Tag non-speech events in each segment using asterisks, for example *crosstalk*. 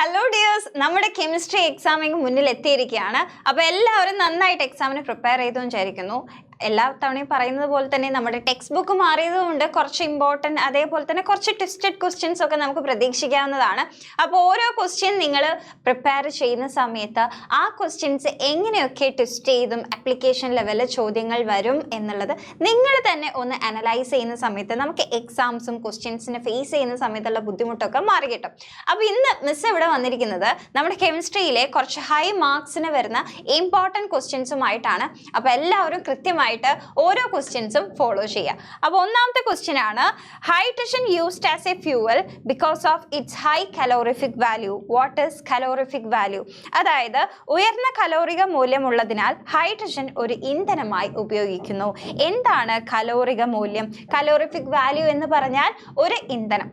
Hello dears നമ്മുടെ chemistry എക്സാമിന് മുന്നിൽ എത്തിയിരിക്കുകയാണ് അപ്പോൾ എല്ലാവരും നന്നായിട്ട് എക്സാമിന് പ്രിപ്പയർ ചെയ്തു വിചാരിക്കുന്നു. എല്ലാ തവണയും പറയുന്നത് പോലെ തന്നെ നമ്മുടെ ടെക്സ്റ്റ് ബുക്ക് മാറിയതുകൊണ്ട് കുറച്ച് ഇമ്പോർട്ടന്റ് അതേപോലെ തന്നെ കുറച്ച് ട്വിസ്റ്റഡ് ക്വസ്റ്റ്യൻസ് ഒക്കെ നമുക്ക് പ്രതീക്ഷിക്കാവുന്നതാണ്. അപ്പോൾ ഓരോ ക്വസ്റ്റ്യൻ നിങ്ങൾ പ്രിപ്പയർ ചെയ്യുന്ന സമയത്ത് ആ ക്വസ്റ്റ്യൻസ് എങ്ങനെയൊക്കെ ട്വിസ്റ്റ് ചെയ്തും ആപ്ലിക്കേഷൻ ലെവലിൽ ചോദ്യങ്ങൾ വരും എന്നുള്ളത് നിങ്ങൾ തന്നെ ഒന്ന് അനലൈസ് ചെയ്യുന്ന സമയത്ത് നമുക്ക് എക്സാംസും ക്വസ്റ്റ്യൻസിനെ ഫേസ് ചെയ്യുന്ന സമയത്തുള്ള ബുദ്ധിമുട്ടൊക്കെ മാറി കിട്ടും. അപ്പോൾ ഇന്ന് മിസ് ഇവിടെ വന്നിരിക്കുന്നത് നമ്മുടെ കെമിസ്ട്രിയിലെ കുറച്ച് ഹൈ മാർക്സിന് വരുന്ന ഇമ്പോർട്ടന്റ് ക്വസ്റ്റ്യൻസുമായിട്ടാണ് അപ്പോൾ എല്ലാവരും കൃത്യമായിട്ട് ഓരോ ക്വസ്റ്റ്യൻസും ഫോളോ ചെയ്യുക. അപ്പോൾ ഒന്നാമത്തെ ക്വസ്റ്റ്യൻ ആണ് hydrogen used as a fuel because of its high calorific value what is calorific value അതായത് ഉയർന്ന കലോറിക മൂല്യമുള്ളതിനാൽ ഹൈഡ്രജൻ ഒരു ഇന്ധനമായി ഉപയോഗിക്കുന്നു. എന്താണ് കലോറിക മൂല്യം? കലോറിഫിക് വാല്യൂ എന്ന് പറഞ്ഞാൽ ഒരു ഇന്ധനം.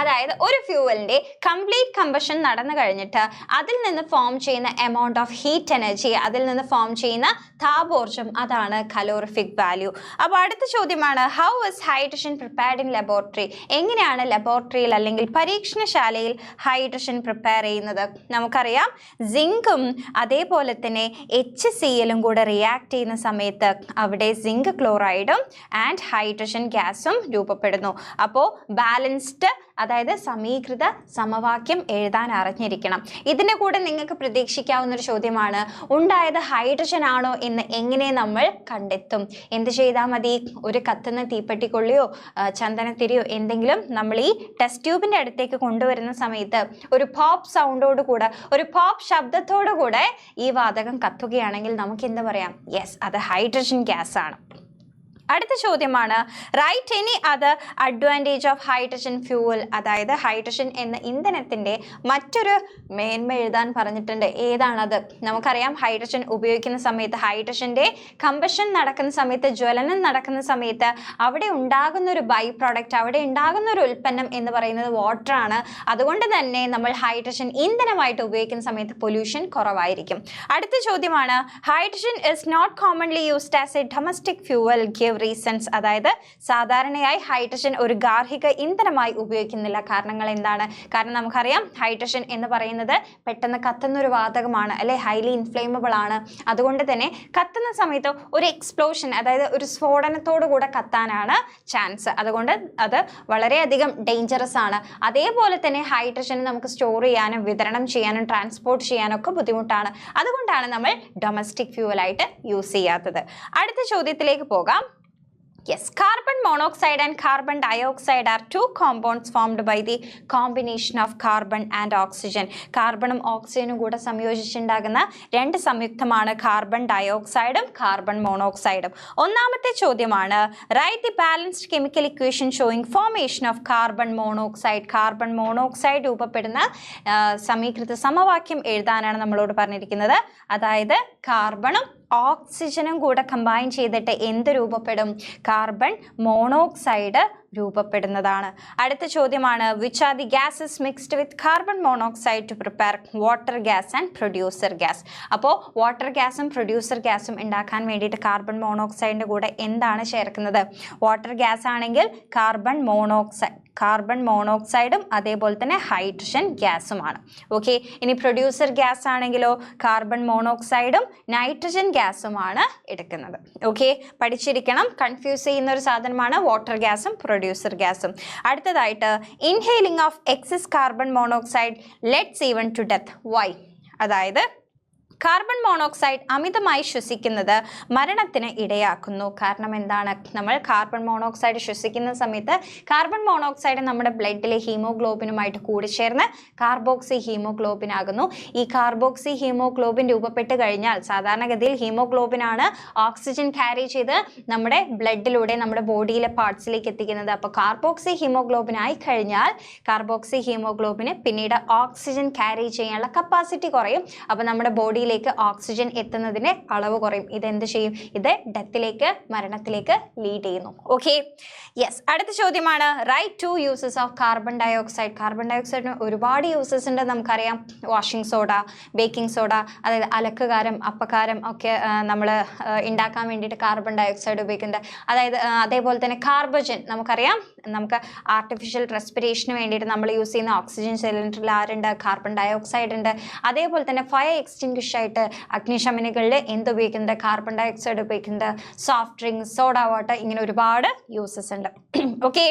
അതായത് ഒരു ഫ്യൂവലിന്റെ കംപ്ലീറ്റ് കമ്പഷൻ നടന്നു കഴിഞ്ഞിട്ട് അതിൽ നിന്ന് ഫോം ചെയ്യുന്ന എമൗണ്ട് ഓഫ് ഹീറ്റ് എനർജി അതിൽ നിന്ന് ഫോം ചെയ്യുന്ന താപോർജം അതാണ് കലോറിഫിക് വാല്യൂ അപ്പോൾ അടുത്ത ചോദ്യമാണ് how is hydrogen prepared in laboratory എങ്ങനെയാണ് ലബോറട്ടറിയിൽ അല്ലെങ്കിൽ പരീക്ഷണശാലയിൽ ഹൈഡ്രജൻ പ്രിപ്പയർ ചെയ്യുന്നത്? നമുക്കറിയാം സിങ്കും അതേപോലെ തന്നെ എച്ച് സി എല്ലും കൂടെ റിയാക്ട് ചെയ്യുന്ന സമയത്ത് അവിടെ സിങ്ക് ക്ലോറൈഡും ആൻഡ് ഹൈഡ്രജൻ ഗ്യാസും രൂപപ്പെടുന്നു. അപ്പോൾ ബാലൻസ്ഡ് അതായത് സമീകൃത സമവാക്യം എഴുതാൻ അറിഞ്ഞിരിക്കണം. ഇതിന്റെ കൂടെ നിങ്ങൾക്ക് പ്രതീക്ഷിക്കാവുന്ന ഒരു ചോദ്യമാണ് ഉണ്ടായത് ഹൈഡ്രജൻ ആണോ എന്ന് എങ്ങനെ നമ്മൾ കണ്ടെത്തും? എന്ത് ചെയ്താൽ മതി? ഒരു കത്തുന്ന തീപ്പെട്ടിക്കൊള്ളിയോ ചന്ദനത്തിരിയോ എന്തെങ്കിലും നമ്മൾ ഈ ടെസ്റ്റ് ട്യൂബിന്റെ അടുത്തേക്ക് കൊണ്ടുവരുന്ന സമയത്ത് ഒരു പോപ്പ് സൗണ്ടോട് കൂടെ ഒരു പോപ്പ് ശബ്ദത്തോടു കൂടെ ഈ വാതകം കത്തുകയാണെങ്കിൽ നമുക്ക് എന്താ പറയാം? യെസ് അത് ഹൈഡ്രജൻ ഗ്യാസ് ആണ്. അടുത്ത ചോദ്യമാണ് write any other advantage of hydrogen fuel അതായത് ഹൈഡ്രജൻ എന്ന ഇന്ധനത്തിന്റെ മറ്റൊരു മേന്മ എഴുതാൻ പറഞ്ഞിട്ടുണ്ട്. ഏതാണത്? നമുക്കറിയാം ഹൈഡ്രജൻ ഉപയോഗിക്കുന്ന സമയത്ത് ഹൈഡ്രജന്റെ കമ്പഷൻ നടക്കുന്ന സമയത്ത് ജ്വലനം നടക്കുന്ന സമയത്ത് അവിടെ ഉണ്ടാകുന്ന ഒരു ബൈ പ്രോഡക്റ്റ് അവിടെ ഉണ്ടാകുന്ന ഒരു ഉൽപ്പന്നം എന്ന് പറയുന്നത് വാട്ടറാണ് അതുകൊണ്ട് തന്നെ നമ്മൾ ഹൈഡ്രജൻ ഇന്ധനമായിട്ട് ഉപയോഗിക്കുന്ന സമയത്ത് പൊല്യൂഷൻ കുറവായിരിക്കും. അടുത്ത ചോദ്യമാണ് hydrogen is not commonly used as a domestic fuel give reasons അതായത് സാധാരണയായി ഹൈഡ്രജൻ ഒരു ഗാർഹിക ഇന്ധനമായി ഉപയോഗിക്കുന്നില്ല. കാരണങ്ങൾ എന്താണ്? കാരണം നമുക്കറിയാം ഹൈഡ്രജൻ എന്ന് പറയുന്നത് പെട്ടെന്ന് കത്തുന്ന ഒരു വാതകമാണ് അല്ലെ? ഹൈലി ഇൻഫ്ലേമബിൾ ആണ്. അതുകൊണ്ട് തന്നെ കത്തുന്ന സമയത്ത് ഒരു എക്സ്പ്ലോഷൻ അതായത് ഒരു സ്ഫോടനത്തോടു കൂടെ കത്താനാണ് ചാൻസ് അതുകൊണ്ട് അത് വളരെയധികം ഡേഞ്ചറസ് ആണ്. അതേപോലെ തന്നെ ഹൈഡ്രജൻ നമുക്ക് സ്റ്റോർ ചെയ്യാനും വിതരണം ചെയ്യാനും ട്രാൻസ്പോർട്ട് ചെയ്യാനും ഒക്കെ ബുദ്ധിമുട്ടാണ്. അതുകൊണ്ടാണ് നമ്മൾ ഡൊമസ്റ്റിക് ഫ്യൂവലായിട്ട് യൂസ് ചെയ്യാത്തത്. അടുത്ത ചോദ്യത്തിലേക്ക് പോകാം. Yes, carbon monoxide and carbon dioxide are two compounds formed by the combination of carbon and oxygen. കാർബണും ഓക്സിജനും കൂടെ സംയോജിച്ചുണ്ടാകുന്ന രണ്ട് സംയുക്തമാണ് കാർബൺ ഡയോക്സൈഡും കാർബൺ മോണോക്സൈഡും ഒന്നാമത്തെ ചോദ്യമാണ് write the balanced chemical equation showing formation of carbon monoxide carbon monoxide രൂപപ്പെടുന്ന സമീകൃത സമവാക്യം എഴുതാനാണ് നമ്മളോട് പറഞ്ഞിരിക്കുന്നത്. അതായത് കാർബണും ഓക്സിജനും കൂടെ കമ്പൈൻ ചെയ്തിട്ട് എന്ത് രൂപപ്പെടും? കാർബൺ മോണോക്സൈഡ് രൂപപ്പെടുന്നതാണ്. അടുത്ത ചോദ്യമാണ് which are the gases mixed with carbon monoxide to prepare water gas and producer gas അപ്പോൾ വാട്ടർ ഗ്യാസും പ്രൊഡ്യൂസർ ഗ്യാസും ഉണ്ടാക്കാൻ വേണ്ടിയിട്ട് കാർബൺ മോണോക്സൈഡിന്റെ കൂടെ എന്താണ് ചേർക്കുന്നത്? വാട്ടർ ഗ്യാസ് ആണെങ്കിൽ കാർബൺ മോണോക്സൈഡ് കാർബൺ മോണോക്സൈഡും അതേപോലെ തന്നെ ഹൈഡ്രജൻ ഗ്യാസുമാണ് ഓക്കെ ഇനി പ്രൊഡ്യൂസർ ഗ്യാസ് ആണെങ്കിലോ കാർബൺ മോണോക്സൈഡും നൈട്രജൻ ഗ്യാസുമാണ് എടുക്കുന്നത്. ഓക്കെ പഠിച്ചിരിക്കണം കൺഫ്യൂസ് ചെയ്യുന്ന ഒരു സാധനമാണ് വാട്ടർ ഗ്യാസും പ്രൊഡ്യൂസർ ഗ്യാസും. അടുത്തതായിട്ട് inhaling of excess carbon monoxide leads C1 to death why അതായത് കാർബൺ മോണോക്സൈഡ് അമിതമായി ശ്വസിക്കുന്നത് മരണത്തിന് ഇടയാക്കുന്നു. കാരണം എന്താണ്? നമ്മൾ കാർബൺ മോണോക്സൈഡ് ശ്വസിക്കുന്ന സമയത്ത് കാർബൺ മോണോക്സൈഡ് നമ്മുടെ ബ്ലഡിലെ ഹീമോഗ്ലോബിനുമായിട്ട് കൂടിച്ചേർന്ന് കാർബോക്സി ഹീമോഗ്ലോബിൻ ആകുന്നു ഈ കാർബോക്സി ഹീമോഗ്ലോബിൻ രൂപപ്പെട്ട് കഴിഞ്ഞാൽ സാധാരണഗതിയിൽ ഹീമോഗ്ലോബിനാണ് ഓക്സിജൻ ക്യാരി ചെയ്ത് നമ്മുടെ ബ്ലഡിലൂടെ നമ്മുടെ ബോഡിയിലെ പാർട്സിലേക്ക് എത്തിക്കുന്നത്. അപ്പോൾ കാർബോക്സി ഹീമോഗ്ലോബിനായി കഴിഞ്ഞാൽ കാർബോക്സി ഹീമോഗ്ലോബിന് പിന്നീട് ഓക്സിജൻ ക്യാരി ചെയ്യാനുള്ള കപ്പാസിറ്റി കുറയും. അപ്പോൾ നമ്മുടെ ബോഡിയിൽ ബോഡിയിലേക്ക് ഓക്സിജൻ എത്തുന്നതിന് അളവ് കുറയും. ഇത് എന്ത് ചെയ്യും? ഇത് ഡെത്തിലേക്ക് മരണത്തിലേക്ക് ലീഡ് ചെയ്യുന്നു. ഓക്കെ യെസ് അടുത്ത ചോദ്യമാണ് write two uses of carbon dioxide carbon ഡയോക്സൈഡിന് ഒരുപാട് യൂസസ് ഉണ്ട് നമുക്കറിയാം. വാഷിംഗ് സോഡ ബേക്കിംഗ് സോഡ അതായത് അലക്കുകാരം അപ്പക്കാരം ഒക്കെ നമ്മൾ ഉണ്ടാക്കാൻ വേണ്ടിയിട്ട് കാർബൺ ഡയോക്സൈഡ് ഉപയോഗിക്കുന്നത്. അതായത് അതേപോലെ തന്നെ കാർബജൻ നമുക്കറിയാം. നമുക്ക് ആർട്ടിഫിഷ്യൽ റെസ്പിറേഷന് വേണ്ടിയിട്ട് നമ്മൾ യൂസ് ചെയ്യുന്ന ഓക്സിജൻ സിലിണ്ടറിൽ ആരുണ്ട്? കാർബൺ ഡയോക്സൈഡ് ഉണ്ട്. അതേപോലെ തന്നെ ഫയർ എക്സ്റ്റിങ്ക്വിഷ് ആയിട്ട് അഗ്നിശമനികളിൽ എന്ത് ഉപയോഗിക്കുന്നുണ്ട്? കാർബൺ ഡയോക്സൈഡ് ഉപയോഗിക്കുന്നുണ്ട്. സോഫ്റ്റ് ഡ്രിങ്ക്സ് സോഡ വാട്ടർ ഇങ്ങനെ ഒരുപാട് യൂസസ് ഉണ്ട്. *clears throat* ഓക്കെ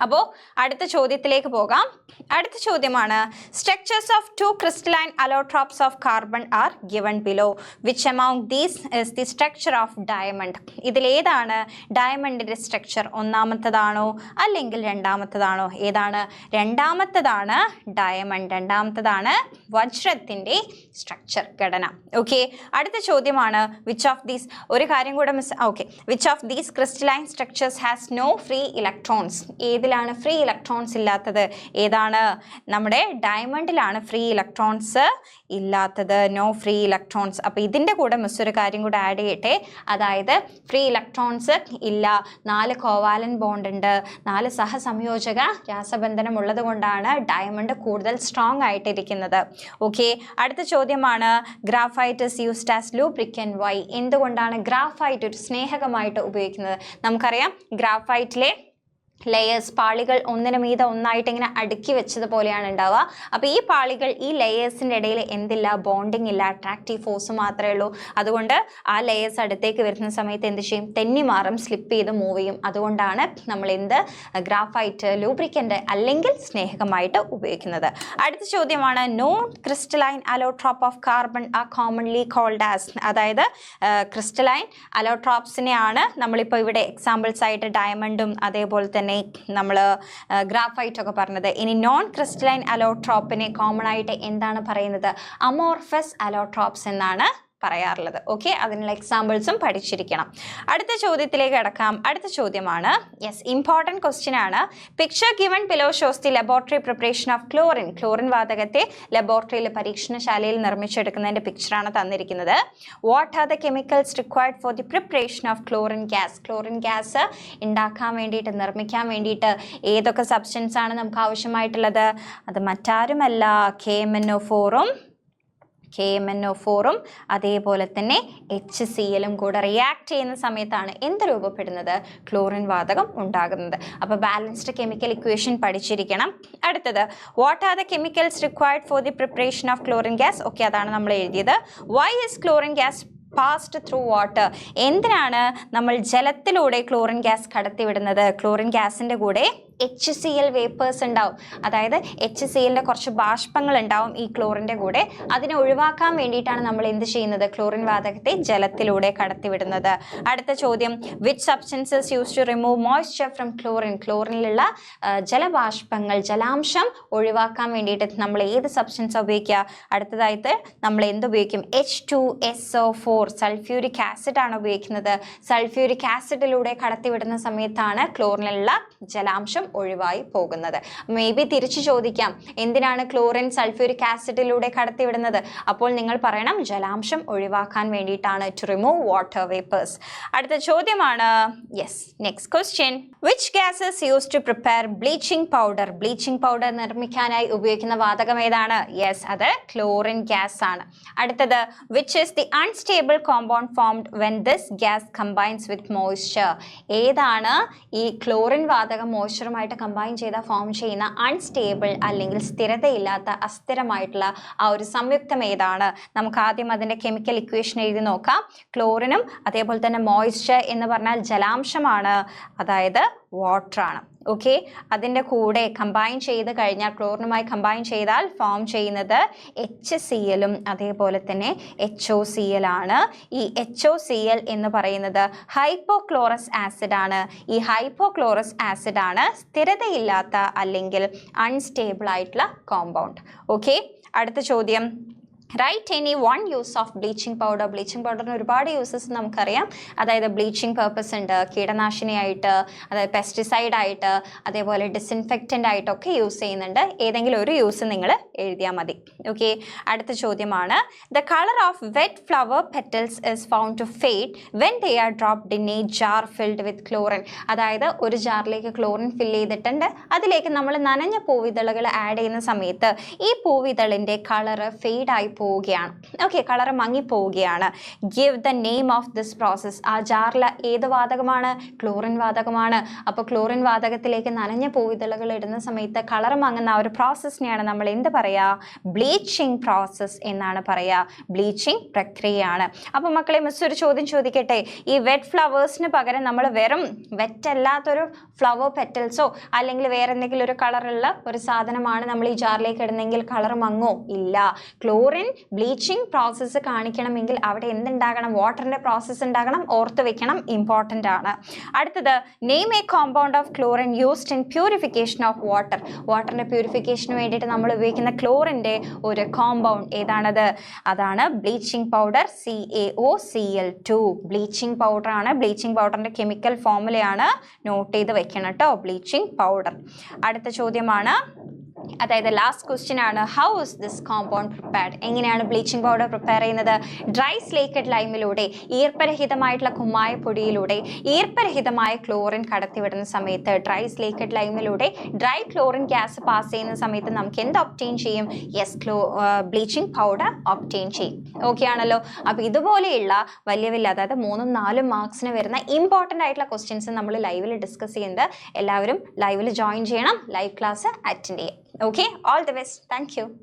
അപ്പോൾ അടുത്ത ചോദ്യത്തിലേക്ക് പോകാം. അടുത്ത ചോദ്യമാണ് structures of two crystalline allotropes of carbon are given below which among these is the structure of diamond ഇതിലേതാണ് ഡയമണ്ടിന്റെ സ്ട്രക്ചർ ഒന്നാമത്തതാണോ അല്ലെങ്കിൽ രണ്ടാമത്തതാണോ? ഏതാണ്? രണ്ടാമത്തതാണ് ഡയമണ്ട് രണ്ടാമത്തതാണ് വജ്രത്തിന്റെ സ്ട്രക്ചർ ഘടന. ഓക്കെ അടുത്ത ചോദ്യമാണ് വിച്ച് ഓഫ് ദീസ് ഒരു കാര്യം കൂടെ miss okay which of these crystalline structures has no free electrons ഏതിലാണ് ഫ്രീ ഇലക്ട്രോൺസ് ഇല്ലാത്തത്. ഏതാണ്? നമ്മുടെ ഡയമണ്ടിലാണ് ഫ്രീ ഇലക്ട്രോൺസ് ഇല്ലാത്തത്. നോ ഫ്രീ ഇലക്ട്രോൺസ് അപ്പോൾ ഇതിന്റെ കൂടെ മിസ് ഒരു കാര്യം കൂടെ ആഡ് ചെയ്യട്ടെ. അതായത് ഫ്രീ ഇലക്ട്രോൺസ് ഇല്ല. നാല് കോവാലൻ ബോണ്ട് ഉണ്ട്. നാല് സഹസംയോജക രാസബന്ധനം ഉള്ളത് കൊണ്ടാണ് ഡയമണ്ട് കൂടുതൽ സ്ട്രോങ് ആയിട്ടിരിക്കുന്നത്. ഓക്കെ അടുത്ത ചോദ്യമാണ്. Graphite is used as lubricant why എന്തുകൊണ്ടാണ് ഗ്രാഫൈറ്റ് ഒരു സ്നേഹകമായിട്ട് ഉപയോഗിക്കുന്നത്? നമുക്കറിയാം. ഗ്രാഫൈറ്റിലെ ലെയേഴ്സ് പാളികൾ ഒന്നിനു മീതെ ഒന്നായിട്ട് ഇങ്ങനെ അടുക്കി വെച്ചതുപോലെയാണ് ഉണ്ടാവുക. അപ്പോൾ ഈ പാളികൾ ഈ ലെയേഴ്സിന്റെ ഇടയിൽ എന്തില്ല? ബോണ്ടിങ് ഇല്ല അട്രാക്റ്റീവ് ഫോഴ്സ് മാത്രമേ ഉള്ളൂ. അതുകൊണ്ട് ആ ലെയേഴ്സ് അടുത്തേക്ക് വരുന്ന സമയത്ത് എന്ത് ചെയ്യും? തെന്നി മാറും സ്ലിപ്പ് ചെയ്ത് മൂവ് ചെയ്യും. അതുകൊണ്ടാണ് നമ്മൾ എന്ത്? ഗ്രാഫൈറ്റ് ലൂബ്രിക്കന്റ് അല്ലെങ്കിൽ സ്നേഹകമായിട്ട് ഉപയോഗിക്കുന്നത്. അടുത്ത ചോദ്യമാണ് non crystalline allotrope of carbon ആ കോമൺലി കോൾഡ് ആസ് അതായത് ക്രിസ്റ്റലൈൻ അലോട്രോപ്സിനെയാണ് നമ്മളിപ്പോൾ ഇവിടെ എക്സാമ്പിൾസ് ആയിട്ട് ഡയമണ്ടും അതേപോലെ തന്നെ നമ്മൾ ഗ്രാഫൈറ്റ് ഒക്കെ പറഞ്ഞത്. ഇനി നോൺ ക്രിസ്റ്റലൈൻ അലോട്രോപ്പിനെ കോമൺ ആയിട്ട് എന്താണ് പറയുന്നത്? അമോർഫസ് അലോട്രോപ്സ് എന്നാണ് പറയാറുള്ളത്. ഓക്കെ അതിനുള്ള എക്സാമ്പിൾസും പഠിച്ചിരിക്കണം. അടുത്ത ചോദ്യത്തിലേക്ക് കിടക്കാം. അടുത്ത ചോദ്യമാണ് യെസ് ഇമ്പോർട്ടന്റ് ക്വസ്റ്റ്യൻ ആണ്. Picture given below shows the laboratory preparation of chlorine chlorine വാതകത്തെ ലബോറട്ടറിയിൽ പരീക്ഷണശാലയിൽ നിർമ്മിച്ചെടുക്കുന്നതിന്റെ പിക്ചറാണ് തന്നിരിക്കുന്നത്. What are the chemicals required for the preparation of chlorine gas chlorine gas ഉണ്ടാക്കാൻ വേണ്ടിയിട്ട് നിർമ്മിക്കാൻ വേണ്ടിയിട്ട് ഏതൊക്കെ സബ്സ്റ്റൻസ് ആണ് നമുക്ക് ആവശ്യമായിട്ടുള്ളത്? അത് മറ്റാരുമല്ല. കെ എം എൻ ഒ ഫോറും കെ എം എൻ ഒ ഫോറും അതേപോലെ തന്നെ എച്ച് സി എല്ലും കൂടെ റിയാക്ട് ചെയ്യുന്ന സമയത്താണ് എന്ത് രൂപപ്പെടുന്നത്? ക്ലോറിൻ വാതകം ഉണ്ടാകുന്നത്. അപ്പോൾ ബാലൻസ്ഡ് കെമിക്കൽ ഇക്വേഷൻ പഠിച്ചിരിക്കണം. അടുത്തത് what are the chemicals required for the preparation of chlorine gas okay അതാണ് നമ്മൾ എഴുതിയത്. Why is chlorine gas passed through water എന്തിനാണ് നമ്മൾ ജലത്തിലൂടെ ക്ലോറിൻ ഗ്യാസ് കടത്തിവിടുന്നത്? ക്ലോറിൻ ഗ്യാസിന്റെ കൂടെ എച്ച് സി എൽ വേപ്പേഴ്സ് ഉണ്ടാവും. അതായത് എച്ച് സി എല്ലിന്റെ കുറച്ച് ബാഷ്പങ്ങൾ ഉണ്ടാവും ഈ ക്ലോറിന്റെ കൂടെ. അതിനെ ഒഴിവാക്കാൻ വേണ്ടിയിട്ടാണ് നമ്മൾ എന്ത് ചെയ്യുന്നത്? ക്ലോറിൻ വാതകത്തെ ജലത്തിലൂടെ കടത്തിവിടുന്നത്. അടുത്ത ചോദ്യം. Which substances use to remove moisture from chlorine ക്ലോറിനിലുള്ള ജലബാഷ്പങ്ങൾ ജലാംശം ഒഴിവാക്കാൻ വേണ്ടിയിട്ട് നമ്മൾ ഏത് സബ്സ്റ്റൻസ് ഉപയോഗിക്കുക? അടുത്തതായിട്ട് നമ്മൾ എന്ത് ഉപയോഗിക്കും? H two S O four sulphuric acid ആണ് ഉപയോഗിക്കുന്നത്. സൾഫ്യൂരിക് ആസിഡിലൂടെ കടത്തിവിടുന്ന സമയത്താണ് ക്ലോറിനിലുള്ള ജലാംശം ഒഴിവായി പോകുന്നത്. മേ ബി തിരിച്ചു ചോദിക്കാം. എന്തിനാണ് ക്ലോറിൻ സൾഫ്യൂരിക് ആസിഡിലൂടെ കടത്തിവിടുന്നത്? അപ്പോൾ നിങ്ങൾ പറയണം ജലാംശം ഒഴിവാക്കാൻ വേണ്ടിയിട്ടാണ് ടു റിമൂവ് വാട്ടർ വേപ്പേഴ്സ് അടുത്ത ചോദ്യമാണ്. Yes next question which gases use to prepare bleaching powder bleaching powder നിർമ്മിക്കാനായി ഉപയോഗിക്കുന്ന വാതകം ഏതാണ്? യെസ് അത് ക്ലോറിൻ ഗ്യാസ് ആണ്. അടുത്തത് which is the unstable compound formed when this gas combines with moisture ഏതാണ് ഈ ക്ലോറിൻ വാതകം മോയ്സ്ചറുമായിട്ട് കമ്പൈൻ ചെയ്ത ഫോം ചെയ്യുന്ന അൺസ്റ്റേബിൾ അല്ലെങ്കിൽ സ്ഥിരതയില്ലാത്ത അസ്ഥിരമായിട്ടുള്ള ആ ഒരു സംയുക്തം ഏതാണ്? നമുക്ക് ആദ്യം അതിന്റെ കെമിക്കൽ ഇക്വേഷൻ എഴുതി നോക്കാം. ക്ലോറിനും അതേപോലെ തന്നെ മോയ്സ്ചർ എന്ന് പറഞ്ഞാൽ ജലാംശമാണ്. അതായത് വാട്ടറാണ് ഓക്കെ അതിന്റെ കൂടെ കമ്പൈൻ ചെയ്ത് കഴിഞ്ഞാൽ ക്ലോറിനുമായി കമ്പൈൻ ചെയ്താൽ ഫോം ചെയ്യുന്നത് എച്ച് സി എല്ലും അതേപോലെ തന്നെ എച്ച് ഒ സി എൽ ആണ്. ഈ എച്ച് ഒ സി എൽ എന്ന് പറയുന്നത് ഹൈപ്പോക്ലോറസ് ആസിഡ് ആണ്. ഈ ഹൈപ്പോക്ലോറസ് ആസിഡ് ആണ് സ്ഥിരതയില്ലാത്ത അല്ലെങ്കിൽ അൺസ്റ്റേബിൾ ആയിട്ടുള്ള കോമ്പൗണ്ട് ഓക്കെ അടുത്ത ചോദ്യം. Right any one use of bleaching powder bleaching പൗഡറിന് ഒരുപാട് യൂസസ് നമുക്കറിയാം. അതായത് ബ്ലീച്ചിങ് പർപ്പസ് ഉണ്ട് കീടനാശിനിയായിട്ട് അതായത് പെസ്റ്റിസൈഡ് ആയിട്ട് അതേപോലെ ഡിസിൻഫെക്റ്റന്റ് ആയിട്ടൊക്കെ യൂസ് ചെയ്യുന്നുണ്ട്. ഏതെങ്കിലും ഒരു യൂസ് നിങ്ങൾ എഴുതിയാൽ മതി. ഓക്കെ അടുത്ത ചോദ്യമാണ്. The colour of wet flower petals is found to fade when they are dropped in a jar filled with chlorine അതായത് ഒരു ജാറിലേക്ക് ക്ലോറിൻ ഫിൽ ചെയ്തിട്ടുണ്ട്. അതിലേക്ക് നമ്മൾ നനഞ്ഞ പൂവിതളുകൾ ആഡ് ചെയ്യുന്ന സമയത്ത് ഈ പൂവിതളിന്റെ കളറ് ഫെയ്ഡായി പോവുകയാണ്. Okay colour മങ്ങിപ്പോവുകയാണ്. Give the name of this process ആ ജാറിൽ ഏത് വാതകമാണ്? ക്ലോറിൻ വാതകമാണ്. അപ്പോൾ ക്ലോറിൻ വാതകത്തിലേക്ക് നനഞ്ഞ പൂവിതളുകൾ ഇടുന്ന സമയത്ത് കളർ മങ്ങുന്ന ആ ഒരു പ്രോസസ്സിനെയാണ് നമ്മൾ എന്ത് പറയുക ബ്ലീച്ചിങ് പ്രോസസ്സ് എന്നാണ് പറയുക ബ്ലീച്ചിങ് പ്രക്രിയയാണ്. അപ്പോൾ മക്കളെ മിസ് ഒരു ചോദ്യം ചോദിക്കട്ടെ? ഈ വെറ്റ് ഫ്ലവേഴ്സിന് പകരം നമ്മൾ വെറും വെറ്റ് അല്ലാത്തൊരു ഫ്ലവർ പെറ്റൽസോ അല്ലെങ്കിൽ വേറെ എന്തെങ്കിലും ഒരു കളറുള്ള ഒരു സാധനമാണ് നമ്മൾ ഈ ജാറിലേക്ക് ഇടുന്നെങ്കിൽ കളർ മങ്ങോ? ഇല്ല. ക്ലോറിൻ ബ്ലീച്ചിങ് പ്രോസസ്സ് കാണിക്കണമെങ്കിൽ അവിടെ എന്തുണ്ടാകണം? വാട്ടറിന്റെ പ്രോസസ്സ് ഉണ്ടാകണം ഓർത്ത് വെക്കണം ഇമ്പോർട്ടന്റ് ആണ്. അടുത്തത് name a compound of chlorine used in purification of water വാട്ടറിന്റെ പ്യൂരിഫിക്കേഷന് വേണ്ടിയിട്ട് നമ്മൾ ഉപയോഗിക്കുന്ന ക്ലോറിന്റെ ഒരു കോമ്പൗണ്ട് ഏതാണത്? അതാണ് bleaching powder C A O C L two bleaching പൗഡറാണ് ബ്ലീച്ചിങ് പൗഡറിന്റെ കെമിക്കൽ ഫോമുലയാണ് നോട്ട് ചെയ്ത് വെക്കണം കേട്ടോ ബ്ലീച്ചിങ് പൗഡർ. അടുത്ത ചോദ്യമാണ് അതായത് ലാസ്റ്റ് ക്വസ്റ്റ്യൻ ആണ് how is this compound prepared എങ്ങനെയാണ് ബ്ലീച്ചിങ് പൗഡർ പ്രിപ്പയർ ചെയ്യുന്നത്? ഡ്രൈ സ്ലേക്കഡ് ലൈമിലൂടെ ഈർപ്പരഹിതമായിട്ടുള്ള കുമ്മായ പൊടിയിലൂടെ ഈർപ്പരഹിതമായ ക്ലോറിൻ കടത്തിവിടുന്ന സമയത്ത് ഡ്രൈ സ്ലേക്കഡ് ലൈമിലൂടെ ഡ്രൈ ക്ലോറിൻ ഗ്യാസ് പാസ് ചെയ്യുന്ന സമയത്ത് നമുക്ക് എന്ത് ഒപ്റ്റെയിൻ ചെയ്യും? യെസ് ക്ലോ ബ്ലീച്ചിങ് പൗഡർ ഒപ്റ്റെയിൻ ചെയ്യും. ഓക്കെ ആണല്ലോ? അപ്പോൾ ഇതുപോലെയുള്ള വലിയ വലിയ അതായത് മൂന്നും നാലും മാർക്സിന് വരുന്ന ഇമ്പോർട്ടന്റ് ആയിട്ടുള്ള ക്വസ്റ്റ്യൻസ് നമ്മൾ ലൈവിൽ ഡിസ്കസ് ചെയ്യുന്നത് എല്ലാവരും ലൈവിൽ ജോയിൻ ചെയ്യണം ലൈവ് ക്ലാസ് അറ്റൻഡ് ചെയ്യും Okay, all the best. Thank you.